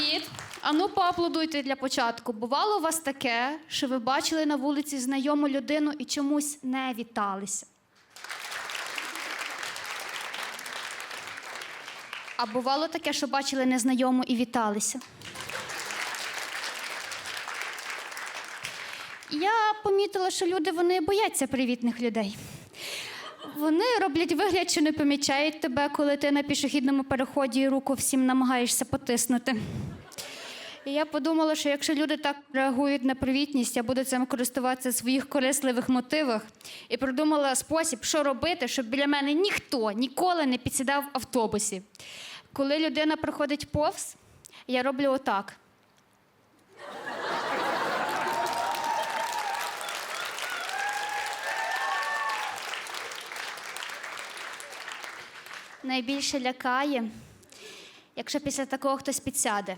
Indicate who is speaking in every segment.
Speaker 1: Привіт! Ану, поаплодуйте для початку. Бувало у вас таке, що ви бачили на вулиці знайому людину і чомусь не віталися. А бувало таке, що бачили незнайому і віталися. Я помітила, що люди вони бояться привітних людей. Вони роблять вигляд, що не помічають тебе, коли ти на пішохідному переході руку всім намагаєшся потиснути. І я подумала, що якщо люди так реагують на привітність, я буду цим користуватися в своїх корисливих мотивах і придумала спосіб, що робити, щоб біля мене ніхто ніколи не підсідав в автобусі. Коли людина проходить повз, я роблю отак. Найбільше лякає, якщо після такого хтось підсяде.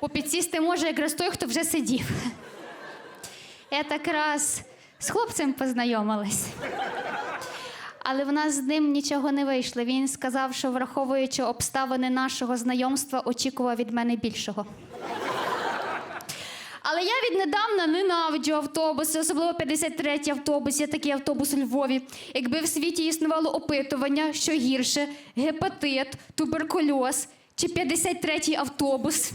Speaker 1: Бо підсісти може якраз той, хто вже сидів. Я так раз з хлопцем познайомилась. Але в нас з ним нічого не вийшло. Він сказав, що, враховуючи обставини нашого знайомства, очікував від мене більшого. Але я віднедавна ненавиджу автобуси, особливо 53-й автобус. Є такий автобус у Львові. Якби в світі існувало опитування, що гірше гепатит, туберкульоз чи 53-й автобус,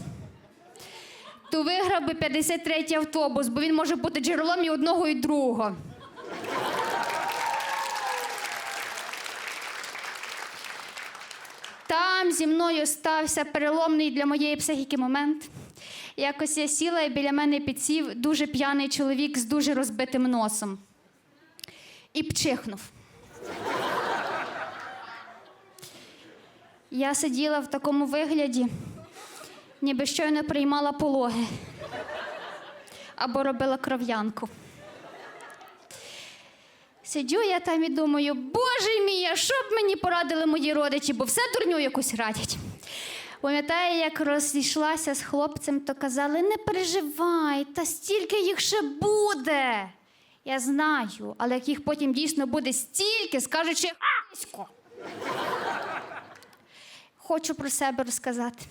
Speaker 1: то виграв би 53-й автобус, бо він може бути джерелом і одного, і другого. Там зі мною стався переломний для моєї психіки момент. Якось я сіла і біля мене підсів дуже п'яний чоловік з дуже розбитим носом. І пчихнув. Я сиділа в такому вигляді, ніби щойно приймала пологи або робила кров'янку. Сиджу я там і думаю, боже мій, що б мені порадили мої родичі, бо все дурню якусь радять. Пам'ятаю, як розійшлася з хлопцем, то казали: не переживай, та стільки їх ще буде. Я знаю, але як їх потім дійсно буде стільки, скажуть, що Хочу про себе розказати.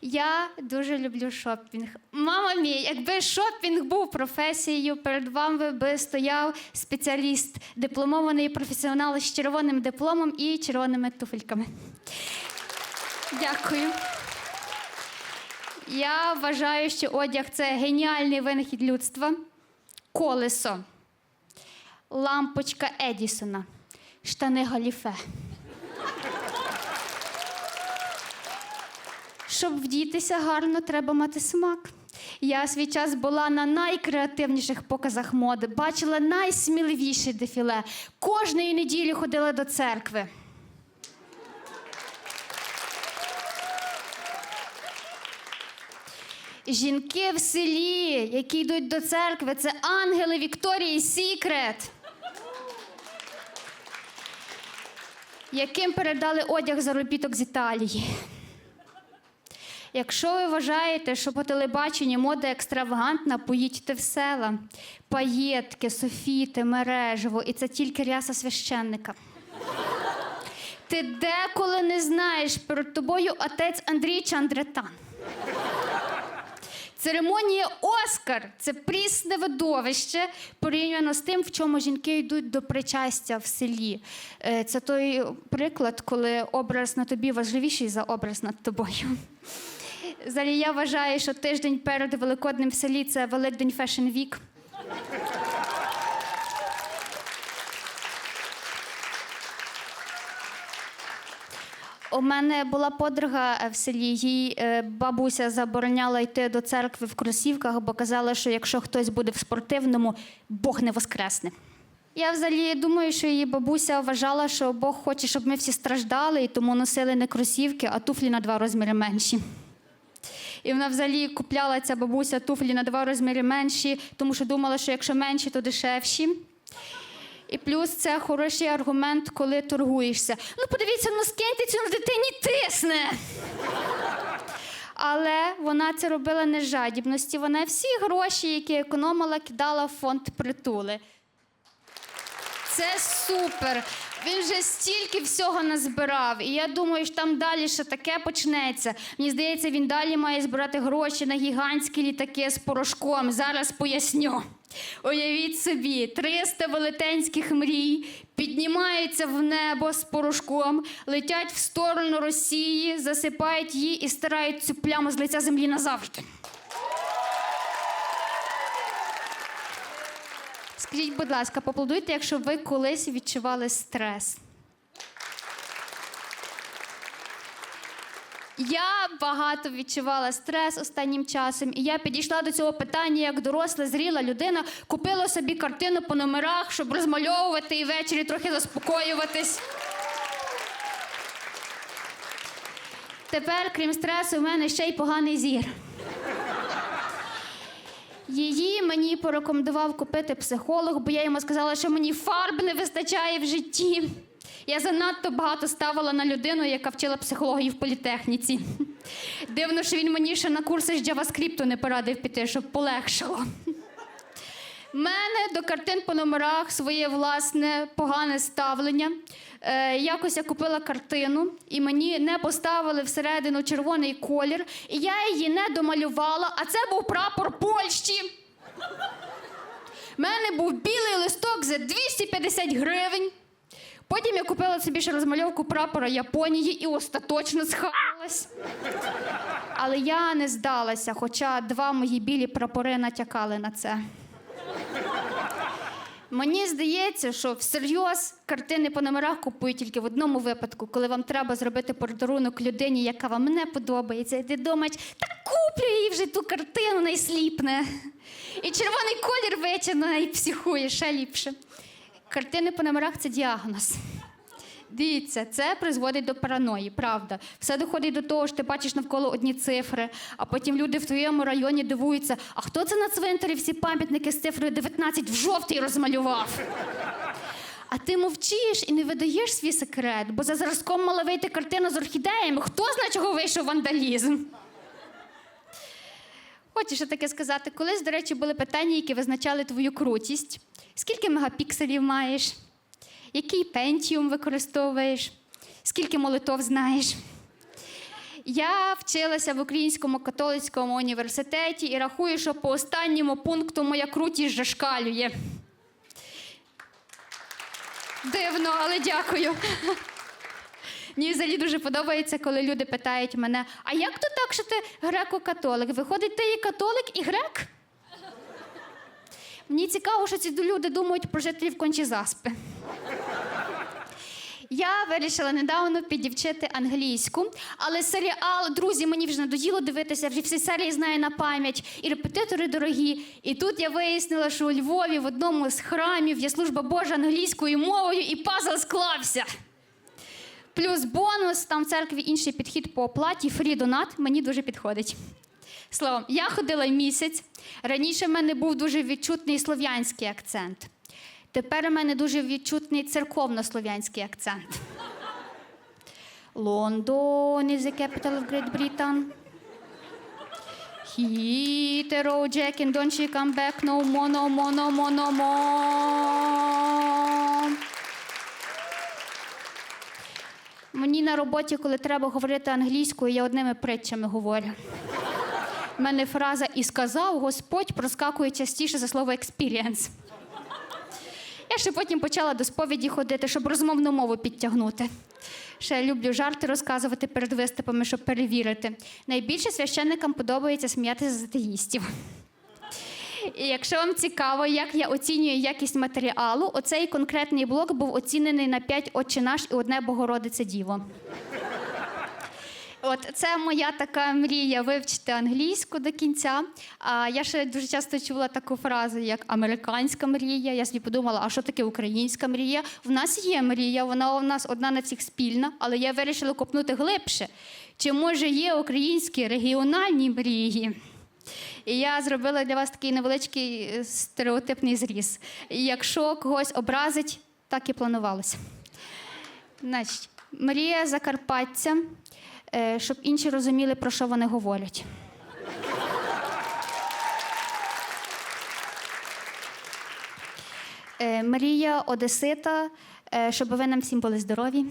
Speaker 1: Я дуже люблю шопінг. Мама мій, якби шопінг був професією, перед вами би стояв спеціаліст, дипломований професіонал з червоним дипломом і червоними туфельками. Дякую. Я вважаю, що одяг це геніальний винахід людства. Колесо, лампочка Едісона, штани галіфе. Щоб вдітися гарно, треба мати смак. Я свій час була на найкреативніших показах моди, бачила найсміливіші дефіле. Кожної неділі ходила до церкви. Жінки в селі, які йдуть до церкви, це ангели Вікторії Сікрет. Яким передали одяг заробіток з Італії. Якщо ви вважаєте, що по телебаченні мода екстравагантна, поїдьте в села. Паєтки, софіти, мережево, і це тільки ряса священника. Ти деколи не знаєш перед тобою отець Андрій Чандретан. Церемонія Оскар це прісне видовище порівняно з тим, в чому жінки йдуть до причастя в селі. Е, Це той приклад, коли образ на тобі важливіший за образ над тобою. Взагалі, я вважаю, що тиждень перед Великоднем в селі це Великдень Фешн Week. У мене була подруга е, в селі, їй е, бабуся забороняла йти до церкви в кросівках, бо казала, що якщо хтось буде в спортивному, Бог не воскресне. Я взагалі думаю, що її бабуся вважала, що Бог хоче, щоб ми всі страждали, і тому носили не кросівки, а туфлі на два розміри менші. І вона взагалі купляла ця бабуся туфлі на два розміри менші, тому що думала, що якщо менші, то дешевші. І плюс це хороший аргумент, коли торгуєшся. Ну, подивіться, ну скиньте цю дитині тисне. Але вона це робила не з жадібності. Вона всі гроші, які економила, кидала в фонд притули. Це супер. Він вже стільки всього назбирав, і я думаю, що там далі ще таке почнеться. Мені здається, він далі має збирати гроші на гігантські літаки з порошком. Зараз поясню. Уявіть собі, 300 велетенських мрій піднімаються в небо з порошком, летять в сторону Росії, засипають її і стирають цю пляму з лиця землі назавжди. Скажіть, будь ласка, поплодуйте, якщо ви колись відчували стрес. Я багато відчувала стрес останнім часом, і я підійшла до цього питання як доросла, зріла людина, купила собі картину по номерах, щоб розмальовувати і ввечері трохи заспокоюватись. Тепер, крім стресу, у мене ще й поганий зір. Її мені порекомендував купити психолог, бо я йому сказала, що мені фарб не вистачає в житті. Я занадто багато ставила на людину, яка вчила психологію в політехніці. Дивно, що він мені ще на курси з JavaScript не порадив піти, щоб полегшало. Мене до картин по номерах своє власне погане ставлення. Е, якось я купила картину, і мені не поставили всередину червоний колір, і я її не домалювала, а це був прапор Польщі. У мене був білий листок за 250 гривень. Потім я купила собі ще розмальовку прапора Японії і остаточно схалась. Але я не здалася, хоча два мої білі прапори натякали на це. Мені здається, що всерйоз картини по номерах купують тільки в одному випадку, коли вам треба зробити подарунок людині, яка вам не подобається. І ти думаєш, та куплю їй вже ту картину, найсліпне. І червоний колір витягне і психує ще ліпше. Картини по номерах це діагноз. Дивіться, це призводить до параної, правда. Все доходить до того, що ти бачиш навколо одні цифри, а потім люди в твоєму районі дивуються, а хто це на цвинтарі всі пам'ятники з цифрою 19 в жовтий розмалював? А ти мовчиш і не видаєш свій секрет, бо за зразком мала вийти картина з орхідеями. Хто знає, чого вийшов вандалізм? Хочу ще таке сказати. Колись, до речі, були питання, які визначали твою крутість. Скільки мегапікселів маєш? Який пентіум використовуєш? Скільки молитов знаєш? Я вчилася в Українському католицькому університеті і рахую, що по останньому пункту моя крутість зашкалює. Дивно, але дякую. Мені взагалі дуже подобається, коли люди питають мене: а як то так, що ти греко-католик? Виходить, ти і католик, і грек? Мені цікаво, що ці люди думають про жителів Кончі-Заспи. Я вирішила недавно підівчити англійську, але серіал, друзі, мені вже надоїло дивитися, вже всі серії знаю на пам'ять, і репетитори дорогі. І тут я вияснила, що у Львові в одному з храмів є служба Божа англійською мовою, і пазл склався. Плюс бонус, там в церкві інший підхід по оплаті, фрі донат мені дуже підходить. Словом, я ходила місяць. Раніше в мене був дуже відчутний слов'янський акцент. Тепер у мене дуже відчутний церковно-слов'янський акцент. London is the capital of Great Britain. Hetero Jack and don't she come back no Мені на роботі, коли треба говорити англійською, я одними притчами говорю. У мене фраза і сказав Господь проскакує частіше за слово experience. Я ще потім почала до сповіді ходити, щоб розмовну мову підтягнути. Ще люблю жарти розказувати перед виступами, щоб перевірити. Найбільше священникам подобається сміятися з атеїстів. І якщо вам цікаво, як я оцінюю якість матеріалу, оцей конкретний блок був оцінений на 5 «Отче наш» і одне Богородице Діво. От це моя така мрія вивчити англійську до кінця. А я ще дуже часто чула таку фразу, як американська мрія. Я собі подумала, а що таке українська мрія? В нас є мрія, вона у нас одна на всіх спільна, але я вирішила копнути глибше. Чи може є українські регіональні мрії? І я зробила для вас такий невеличкий е, стереотипний зріз. Якщо когось образить, так і планувалося. Значить, мрія Закарпаття, е, щоб інші розуміли, про що вони говорять. Е, Мрія Одесита, щоб ви нам всім були здорові.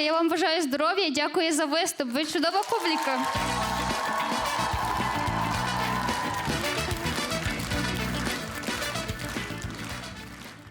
Speaker 1: Я вам бажаю здоров'я, дякую за виступ. Ви чудова публіка.